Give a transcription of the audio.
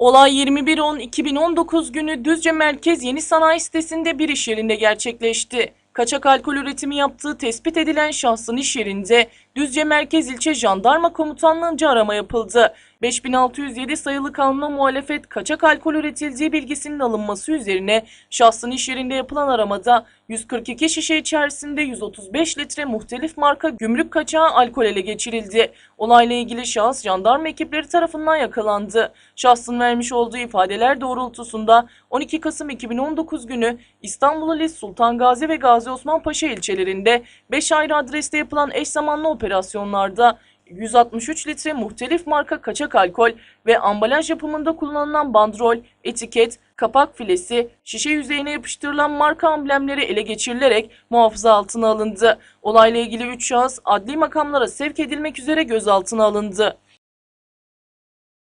Olay 21.10.2019 günü Düzce Merkez Yeni Sanayi sitesinde bir iş yerinde gerçekleşti. Kaçak alkol üretimi yaptığı tespit edilen şahsın iş yerinde Düzce Merkez İlçe Jandarma Komutanlığı'nca arama yapıldı. 5607 sayılı kanuna muhalefet kaçak alkol üretildiği bilgisinin alınması üzerine şahsın iş yerinde yapılan aramada 142 şişe içerisinde 135 litre muhtelif marka gümrük kaçağı alkol ele geçirildi. Olayla ilgili şahıs jandarma ekipleri tarafından yakalandı. Şahsın vermiş olduğu ifadeler doğrultusunda 12 Kasım 2019 günü İstanbul Ali Sultan Gazi ve Gazi Osman Paşa ilçelerinde 5 ayrı adreste yapılan eş zamanlı operasyonlarda 163 litre muhtelif marka kaçak alkol ve ambalaj yapımında kullanılan bandrol, etiket, kapak filesi, şişe yüzeyine yapıştırılan marka amblemleri ele geçirilerek muhafaza altına alındı. Olayla ilgili 3 şahıs adli makamlara sevk edilmek üzere gözaltına alındı.